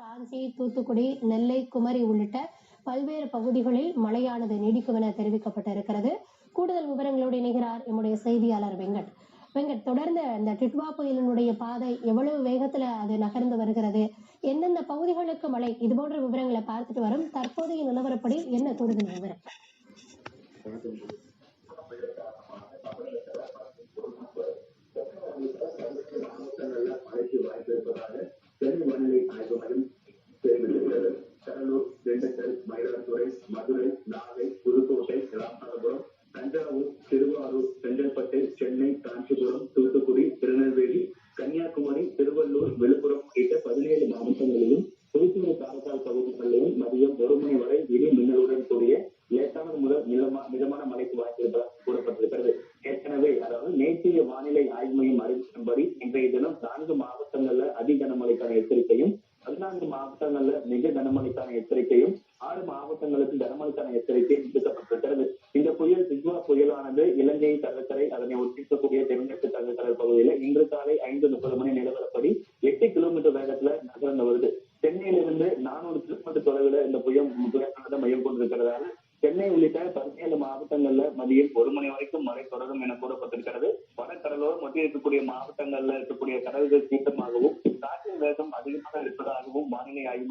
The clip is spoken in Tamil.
காஞ்சி தூத்துக்குடி நெல்லை குமரி உள்ளிட்ட பல்வேறு பகுதிகளில் மழையானது நீடிக்கும் என தெரிவிக்கப்பட்டிருக்கிறது. கூடுதல் விவரங்களோடு இணைகிறார் எம்முடைய செய்தியாளர் வெங்கட். வெங்கட் தொடர்ந்து இந்த டிட்வா புயலினுடைய பாதை எவ்வளவு வேகத்துல அது நகர்ந்து வருகிறது? எந்தெந்த பகுதிகளுக்கு மழை? இது போன்ற விவரங்களை பார்த்துட்டு வரும். தற்போதைய நிலவரப்படி என்ன கூடுதல் விவரம்? மழைக்கு வாய்ப்பு இருப்பதாக சென்னை வானிலை ஆய்வு மையம் தெரிவித்துள்ளது கடலூர் திண்டுக்கல் மயிலாடுதுறை மதுரை நாகை புதுக்கோட்டை ராமநாதபுரம் தஞ்சாவூர் திருவாரூர் செங்கல்பட்டு சென்னை காஞ்சிபுரம் தூத்துக்குடி திருநெல்வேலி கன்னியாகுமரி திருவள்ளூர் விழுப்புரம் உள்ளிட்ட பதினேழு மாவட்டங்களிலும் புதுச்சேரி காரைக்கால் பகுதிகளிலும் மதியம் ஒரு மணி வரை இடி மின்னலுடன் கூடிய லேசானது முதல் மிதமா மிதமான மழைக்கு வாய்ப்பிருப்பதாக கூறப்பட்டிருக்கிறது. ஏற்கனவே அதாவது நேற்றைய வானிலை ஆய்வு மையம் அறிவித்தபடி இன்றைய தினம் நான்கு மாவட்ட அதி கனமழைக்கான எச்சரிக்கையும் பதினான்கு மாவட்டங்கள்ல மிக கனமழைக்கான எச்சரிக்கையும் ஆறு மாவட்டங்களுக்கு கனமழைக்கான எச்சரிக்கையும் விடுக்கப்பட்டிருக்கிறது இந்த புயல் சிக்வா புயலானது இலங்கை கடற்கரை அதனை ஒட்டிக்கக்கூடிய தென்மேற்கு கடற்கரை பகுதியில இன்று காலை ஐந்து முப்பது மணி நிலவரப்படி எட்டு கிலோமீட்டர் வேகத்துல நகர்ந்து வருது. சென்னையிலிருந்து நானூறு கிலோமீட்டர் தொலைவில் இந்த புயல் புயலானது மையம் கொண்டிருக்கிறதால சென்னை உள்ளிட்ட பதினேழு மாவட்டங்கள்ல மதியம் ஒரு மணி வரைக்கும் மழை தொடரும் என கூறப்பட்டிருக்கிறது. வடகடலோரம் மத்திய இருக்கக்கூடிய மாவட்டங்கள்ல இருக்கக்கூடிய கடல்கள் சீக்கிரமாகவும் familia y